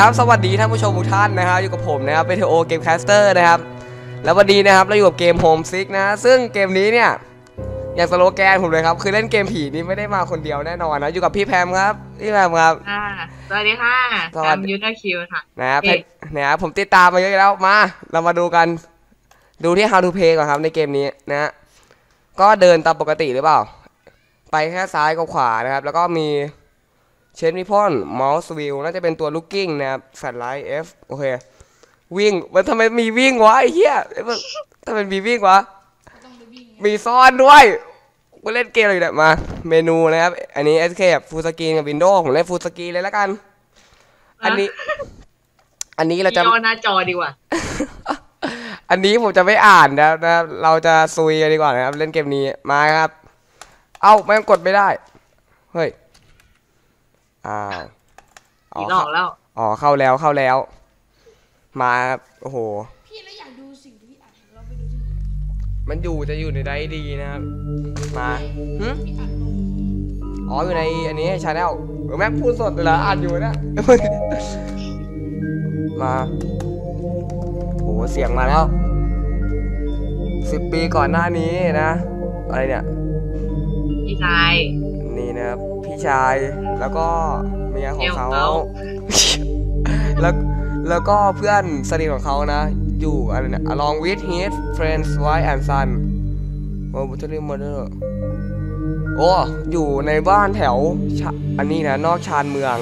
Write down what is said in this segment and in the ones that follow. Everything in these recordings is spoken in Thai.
นะครับสวัสดีท่านผู้ชมทุกท่านนะครับอยู่กับผมนะครับเ t โอเกมแคสเตอร์นะครับแล้ววันนี้นะครับเราอยู่กับเกม Home Sick นะซึ่งเกมนี้เนี่ยอย่างสโลแกนผมเลยครับคือเล่นเกมผีนี่ไม่ได้มาคนเดียวแน่นอนนะอยู่กับพี่แพมครับพี่แพมครับค่ะสวัสดีค่ะสวัสดีจำยูนาคิวค่ะนะครับเอ๊ะนะครับผมติดตามมาเยอะแล้วมา เรามาดูกัน ดูที่ How to Play ก่อนครับในเกมนี้นะฮะก็เดินตามปกติหรือเปล่า ไปแค่ซ้ายกับขวานะครับ แล้วก็มี เชนมิพอนเมาส์วิวน่าจะเป็นตัวลูกกิ้งนะครับแฟลชไลท์ F โอเค วิ่งมันทำไมมีวิ่งวะไอ้เหี้ยเอ้ยมันทำไมมีวิ่งวะ มีซ่อนด้วยกูเล่นเกมอะไรเนี่ยมา เมนูนะครับ อันนี้ Escape Full Screen กับ Windows ผมเล่น Full Screen เลยแล้วกัน อันนี้ อันนี้เราจะย่อหน้าจอดีกว่า อันนี้ผมจะไม่อ่านนะครับนะครับเราจะซุยกันดีกว่านะครับ เล่นเกมนี้มาครับ เอ้าแม่งกดไม่ได้ เฮ้ย อ้าวอ๋อผีหลอกแล้ว อ๋อเข้าแล้วเข้าแล้ว มาครับโอ้โห พี่แล้วอยากดูสิ่งที่พี่อัดเราไปดูสิ่งที่มันอยู่จะอยู่ในไดดีนะครับมาหึพี่อัดลงอ๋ออยู่ในอันนี้ชาแนลแม่งพูดสดเลยเหรออ่านอยู่เนี่ยมาโหเสียงมาแล้วสิบปีก่อนหน้านี้นะ อะไรเนี่ย พี่ชาย นี่นะครับ พี่ชายแล้วก็เมียของเขา เมียของเขา แล้วแล้วก็เพื่อนสนิทของเขานะ อยู่อะไรเนี่ย along with his friends wife and son โอ้บุตรีมอเตอร์โอ้อยู่ในบ้านแถวชะอันนี้นะ นอกชานเมือง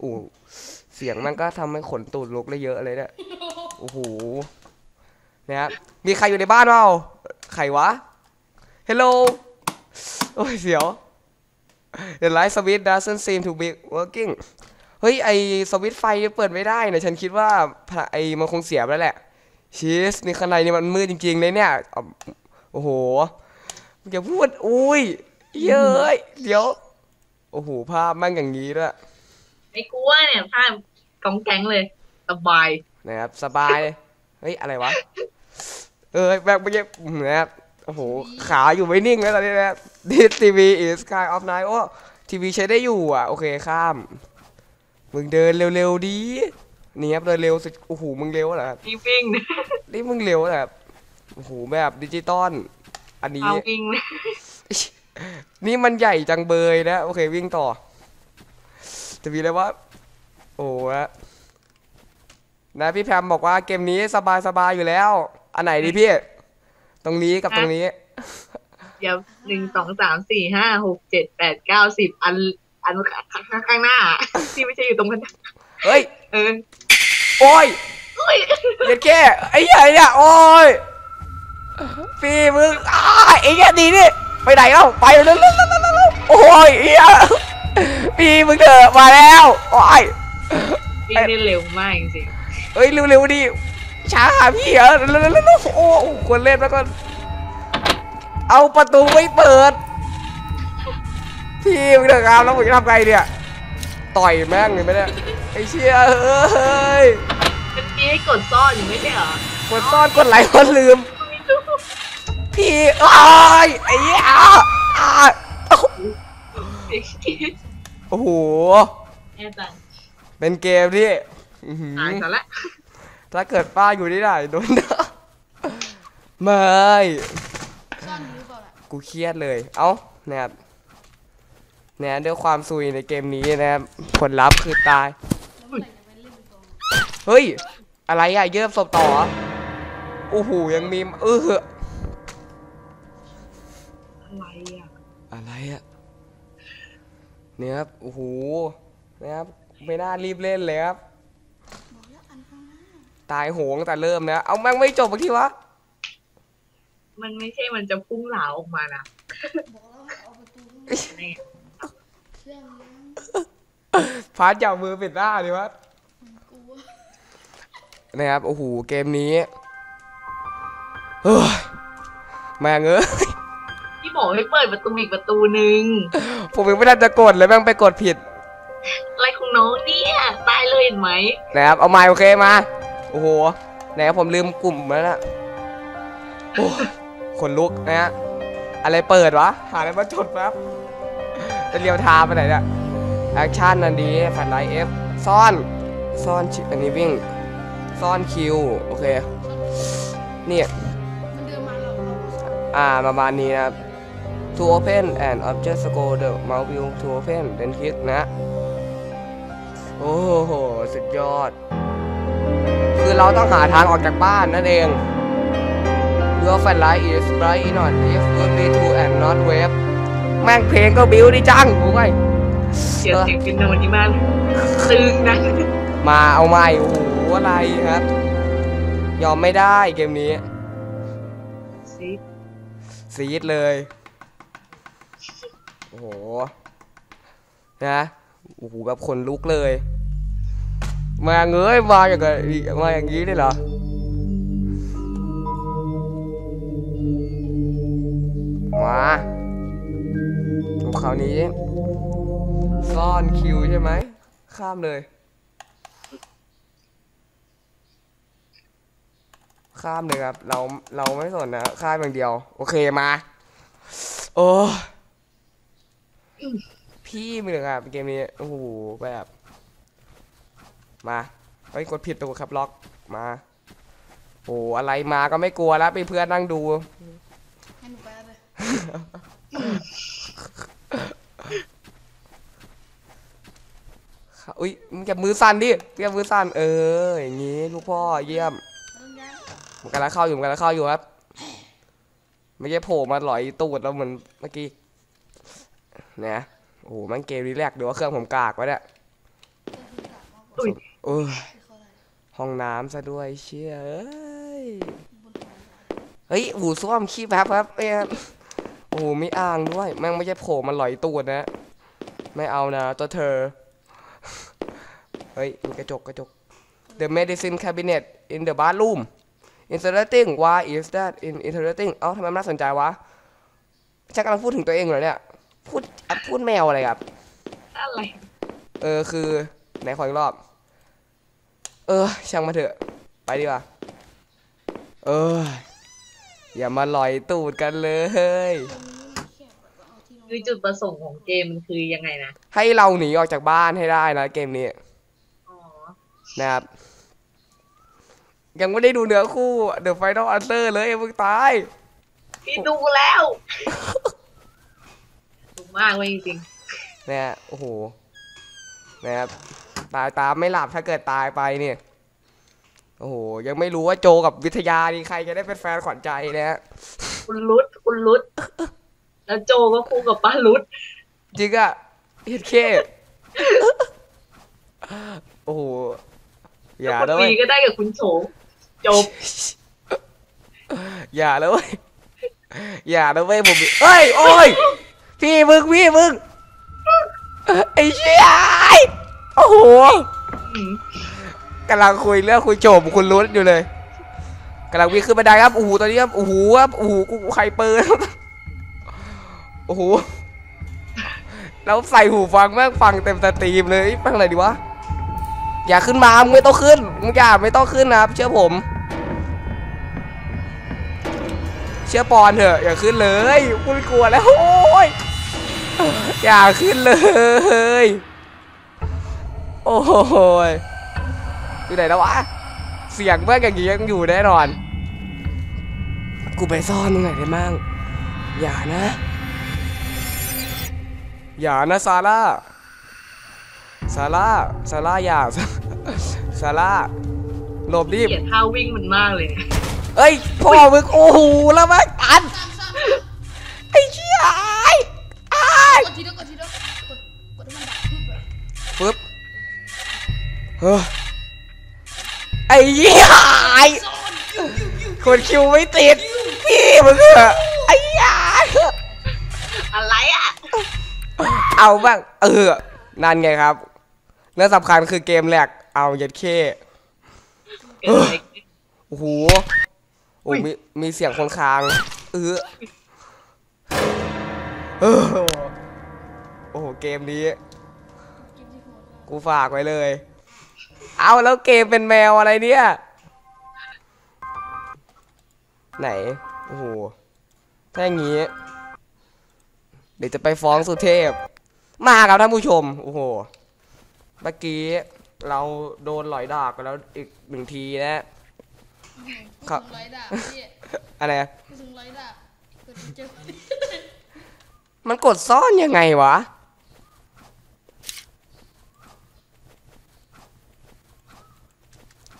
อู้เสียงมันก็ทำให้ขนตูดลุกได้เยอะเลยเนี่ยโอ้โหนะครับมีใครอยู่ในบ้านเปล่าใครวะ Hello โอ้ยเสียว The light switch doesn't seem to be working เฮ้ย ไอสวิตช์ไฟเปิดไม่ได้นะฉันคิดว่าพะไอมันคงเสียไปแล้วแหละชีสนี่ข้างในนี่มันมืดจริงๆเลยเนี่ยอะโอ้โหอย่าพูดอุ้ยเย้ยเดี๋ยว โอ้โห ภาพแมั่งอย่างนี้ด้วยไอ้กลัวเนี่ยภาพกองแก๊งเลย สบายนะครับ สบาย เฮ้ย อะไรวะ เออแบบเมื่อกี้นะครับ โอ้โห ขาอยู่ไม่นิ่งแล้วตอนนี้นะ This TV is kind of nice โอ้ทีวีใช้ได้อยู่อะ โอเคข้าม มึงเดินเร็วๆดีนี่ครับเดินเร็วสุดโอ้โหมึงเร็วเหรอครับนี่วิ่งนี่มึงเร็วเหรอครับโอ้โหแบบดิจิตอลอันนี้เอาวิ่งนี่มันใหญ่จังเบยนะ โอเควิ่งต่อจะมีอะไรวะโอ้โหนะนะพี่แพมบอกว่าเกมนี้สบายๆอยู่แล้ว อันไหนดีพี่ ตรงนี้กับตรงนี้ เดี๋ยวหนึ่งสองสามสี่ห้าหกเจ็ดแปดเก้าสิบอัน อันข้างข้างหน้า ที่ไม่ใช่อยู่ตรงกันเฮ้ย เออ โอ้ยอุ้ยเย็นแค่ไอ้ใหญ่เนี่ยโอ้ยพี่มึงอ้าไอ้เหี้ยดีนี่ไปไหนเอ้าไปเร็วๆๆๆๆโอ้ยเหี้ยพี่มึงเถอะมาแล้วโอ้ยวิ่งได้เร็วมากจริงเอ้ยเร็วๆดิ ช้าหาพี่เหรอเร็วๆๆๆโอ้ควรเล่นแล้วก็เอาประตูไม่เปิด พี่มึงเถอะครับแล้วผมจะทำไงเนี่ย ต่อยแม่งเลยไหมเนี่ยไอ้เชี่ยเอ้ยๆเป็นที่ให้กดซ่อนอยู่ไม่ใช่เหรอกดซ่อนกดไหลค์กดลืมไม่รู้พี่อ้ายไอ้เหี้ยอ้าอ้าเด็กที่โอ้โหแอบตันเป็นเกมที่อื้อหือตายซะละ ถ้าเกิดป้าอยู่ที่ไหนโดนด่าไม่ซ่อนอยู่หรือเปล่าล่ะกูเครียดเลย เอ้านะครับเนี่ยด้วยความซุยในเกมนี้นะครับ ผลลัพธ์คือตาย แล้วเมื่อไหร่จะไปเล่นกองเฮ้ย อะไรอะเยิบศพต่อเหรอโอ้โหยังมีเอออะไรอะอะไรอะเนี่ยครับโอ้โหนะครับไม่น่ารีบเล่นเลยครับ บอกแล้วอันข้างหน้า ตายโหงตั้งแต่เริ่มนะเอาแม่งไม่จบเมื่อกี้วะมันไม่ใช่มันจะพุ่งเหลาออกมานะบอกแล้วให้เอาประตูข้างหน้านี่เชื่อมยังพาร์ทจับมือปิดหน้าดิวะกลัวนะครับโอ้โหเกมนี้เฮ้ยแม่งเอ้ยพี่บอกให้เปิดประตูอีกประตูหนึ่งผมยังไม่ทันจะกดเลยแม่งไปกดผิดอะไรของน้องเนี่ยตายเลยเห็นไหมนะครับเอาไมค์โอเคมา โอ้โห ไหนครับผมลืมกลุ่มแล้วนะโอ้ยขนลุกนะฮะ อะไรเปิดวะ หาอะไรมาจดแป๊บจะเรียวไทามไปไหนเนี่ยแอคชั่นอันนี้แฟลชไลท์เอฟซ่อน ซ่อนชิอันนี้วิ่ง ซ่อนคิว โอเคนี่มันเดินมาเราเราก็สอนอ่าประมาณนี้นะครับ to open and object scroll the mouse wheel to open then click นะ โอ้โห สุดยอด คือเราต้องหาทางออกจากบ้านนั่นเอง Your flashlight is bright enough if you need to and not wave แม่งเพลงก็บิวดีจังโอ้ยเสียงเสียงเป็นโนนี่มากตึงนะ มาเอาใหม่โอ้โหอะไรครับ ยอมไม่ได้เกมนี้ซิซีดเลยโอ้โหนะโอ้โหแบบขนลุกเลย มาเงยมาอย่างไงมาอย่างนี้ได้เหรอมาดูคราวนี้ ซ่อนคิวใช่ไหม ข้ามเลย ข้ามเลยครับ เรา เราไม่สนนะ ข้ามอย่างเดียว โอเคมา โอ้ พี่มึงครับ เกมนี้ โอ้โห แบบ มาเฮ้ยกดผิดตัวครับล็อกมาโอ้อะไรมาก็ไม่กลัวแล้วไปเพื่อนนั่งดูให้หนูไปเลยอุ้ยมึงจะมือสั่นดิมึงจะมือสั่นเอออย่างงี้ลูกพ่อเยี่ยมเริ่มยังมันกำลังเข้าอยู่มันกำลังเข้าอยู่ครับไม่ใช่โผล่มาหลอยตูดเราเหมือนเมื่อกี้นะโอ้โหมันเกมรีแลกซ์เดี๋ยวว่าเครื่องผมกากไว้เนี่ย เริ่มที่สามมากกว่าอุ้ยเออที่เขาอะไรห้องน้ำซะด้วยเชี่ยเอ้ยบนหัวเฮ้ยหูส้วมขี้แป๊บครับเอ้ยโอ้โหไม่อ้างด้วยแม่งไม่ใช่โผล่มาหลอยตูดนะ ไม่เอานะตัวเธอ เฮ้ยมีกระจกกระจก The medicine cabinet in the bathroom interesting why is that in interesting เอ้าทำไมมันน่าสนใจวะฉันกำลังพูดถึงตัวเองเหรอเนี่ย พูดอะพูดแมวอะไรครับ อะไร เออคือ ไหนขออีกรอบเออช่างมาเถอะ ไปดีกว่า เออ อย่ามาลอยตูดกันเลยตรงนี้มันแคบแบบว่าเอาที่นอนคือจุดประสงค์ของเกมมันคือยังไงนะ ให้เราหนีออกจากบ้านให้ได้นะเกมนี้ อ๋อ นะครับ ยังไม่ได้ดูเนื้อคู่ The Final Answer เลยมึงตาย พี่ดูแล้วดูมากเลยจริงนะฮะโอ้โห นะครับ ตายตามไม่หลับถ้าเกิดตายไปเนี่ย โอ้โห ยังไม่รู้ว่าโจกับวิทยานี่ใครจะได้เป็นแฟนขวัญใจนะฮะๆคุณรุดคุณรุดแล้วโจก็คู่กับป้ารุดจริงอะเฮ็ดเคโอ้โห อย่าคุณแล้วเว้วียก็ได้กับคุณโฉมจบอย่าแล้วเว้ยอย่าแล้วเว้ยผมเอ้ย โอ้ย พี่มึง พี่มึง ไอ้เชี่ย โอ้โหกำลังคุยเรื่องคุยโจมคุณรุ้นอยู่เลยกำลังวิ่งขึ้นบันไดครับโอ้โหตอนนี้ครับโอ้โหครับโอ้โหกูใครเปิดโอ้โหแล้วใส่หูฟังแม่งฟังเต็มสตรีมเลยฟังอะไรดีวะอย่าขึ้นมามึงไม่ต้องขึ้นมึงอย่าไม่ต้องขึ้นนะครับเชื่อผม เชื่อปอนเถอะ อย่าขึ้นเลยกูไม่กลัวแล้วโอ้ยอย่าขึ้นเลย โอ้ยอยู่ไหนแล้ววะ เสียงแม่งอย่างงี้ยังอยู่แน่นอน กูไปซ่อนตรงไหนได้มั่งอย่านะ อย่านะซาร่า ซาร่า ซาร่าอย่า ซาร่าหลบรีบ เกลียดท่าวิ่งมันมากเลย เอ้ยพ่อมึงโอ้โหแล้วแม่งตัน เฮ้อไอ้เหี้ยไอ้ซ่อนยิ้วยิ้วยิ้วคนคิวไม่ติด พี่มึงเหอไอ้เหี้ยอะไรอะ เอาบ้าง เออ นั่นไงครับเรื่องสำคัญคือเกมแรก เอาเย็ดเข้โอ้โห โอ้มีมีเสียงคนค้าง เออเออโอ้โห เกมนี้ กูฝากไว้เลย เอาแล้วเกมเป็นแมวอะไรเนี่ย ไหน โอ้โห ถ้าอย่างงี้ เดี๋ยวจะไปฟ้องสุเทพ มาครับท่านผู้ชม โอ้โห เมื่อกี้เราโดนหลอยดากไปแล้วอีกหนึ่งทีนะพูดครับถึงไรด่าพี่อะไรอะพูดถึงไรด่าเกิดเจอ มันกดซ่อนยังไงวะ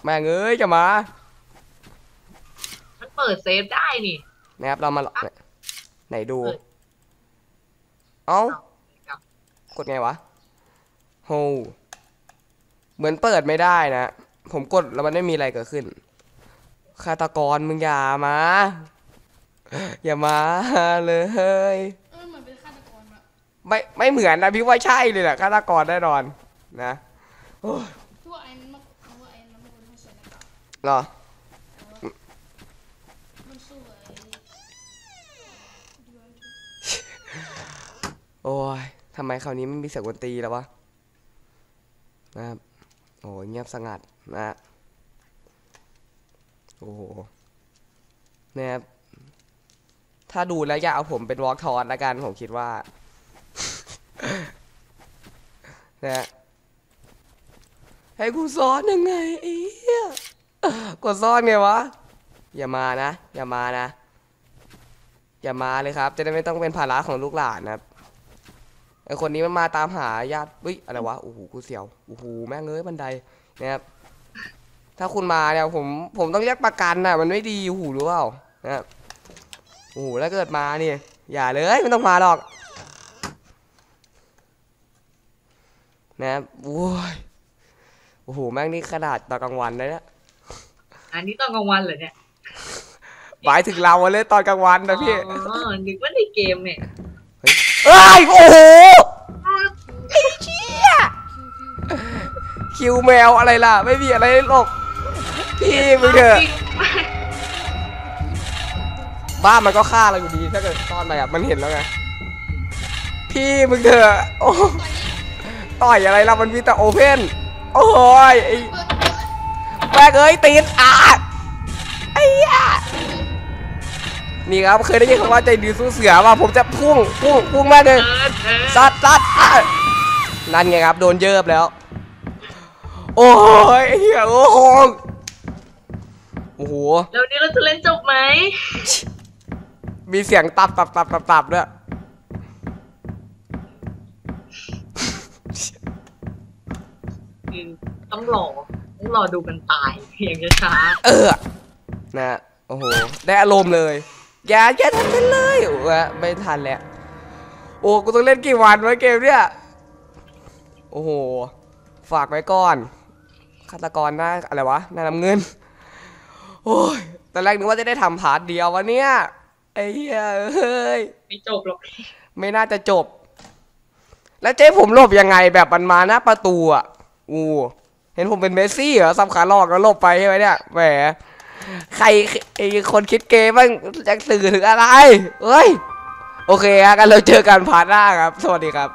แม่งเอ้ยจะมามันเปิดเซฟได้นี่ นะครับเรามาลองไหนดูเปิดเอ้าเอากดไงวะโฮเหมือนเปิดไม่ได้นะ ผมกดแล้วมันไม่มีอะไรเกิดขึ้นฆาตกรมึงอย่ามา อย่ามาเลยเออเหมือนเป็นฆาตกรอะไม่ไม่เหมือนนะพี่ว่าใช่เลยแหละฆาตกรแน่นอนนะ หรอมันสู้ไอ้ดูไว้โอ้ยทำไมคราวนี้ไม่มีเสียงดนตรีแล้ววะ นะครับ โอ้ยเงียบสงัดนะโอ้โหนะครับ ถ้าดูแล้วอย่าเอาผมเป็นวอล์กทอนละกันผมคิดว่า นะฮะให้กูซ้อนยังไงไอ้เหี้ย กดซ่อนไงวะ อย่ามานะ อย่ามานะ อย่ามาเลยครับ จะได้ไม่ต้องเป็นภาระของลูกหลานนะครับไอคนนี้มันมาตามหาญาติเฮ้ยอะไรวะ โอ้โห กูเสียว โอ้โห แม่งเอ้ยบันไดนะครับ ถ้าคุณมาเนี่ยผม ผมต้องเรียกประกันนะมันไม่ดี โอ้โหรู้เปล่านะครับโอ้โห แล้วเกิดมาเนี่ย อย่าเลยไม่ต้องมาหรอก นะครับโอ้ยโอ้โห แม่งนี่ขนาดตอนกลางวันเลยนี่ย อันนี้ตอนกลางวันเหรอเนี่ยหมายถึงเราเลยตอนกลางวันนะพี่อ๋อนึกว่าในเกมเนี่ยเอ้ยโอ้โหคิวคิวคิวแมวอะไรล่ะ ไม่มีอะไรหรอกพี่มึงเถอะบ้านมันก็ฆ่าเราอยู่ดี ถ้าเกิดซ่อนไปอะมันเห็นแล้วไงพี่มึงเถอะโอ้ต่อยอะไรล่ะมันมีแต่โอเพนโอ้ยไอ้เปิดเปิดแม่งเอ้ยตีนอะไอ้ยะนี่ครับเคยได้ยินคำว่าใจดีสู้เสือว่าผมจะพุ่งพุ่งพุ่งแม่งเลยเออเออซัดซัดอะนั่นไงครับ โดนเยิบแล้ว โอ้ยเหี้ยโอ้โหโอ้โหแล้วนี้เราจะเล่นจบไหมมีเสียงตับตับตับตับตับด้วยคือต้องรอต้อง รอดูกันตายอย่างช้าเออนะโอ้โหได้อารมณ์เลยอย่าอย่าทำกันเลยโอ้โหไม่ทันแล้วโอ้กูต้องเล่นกี่วันไว้เกมเนี่ยโอ้โหฝากไว้ก่อนฆาตกรหน้าอะไรวะหน้าน้ำเงินโอ้ยตอนแรกนึกว่าจะได้ทำพาร์ทเดียววะเนี่ยไอ้เหี้ยเอ้ยๆไม่จบหรอกไม่น่าจะจบ แล้วเจ๊ผมหลบยังไงแบบมันมาหน้าประตูอะอู้ เห็นผมเป็นเมสซี่เหรอซับขาลอกแล้วลบไปใช่ไหมเนี่ย แหม ใครไอ้คนคิดเกมบ้างจะสื่อถึงอะไร เฮ้ย โอเคครับกันเราเจอกันพาร์ทหน้าครับ สวัสดีครับ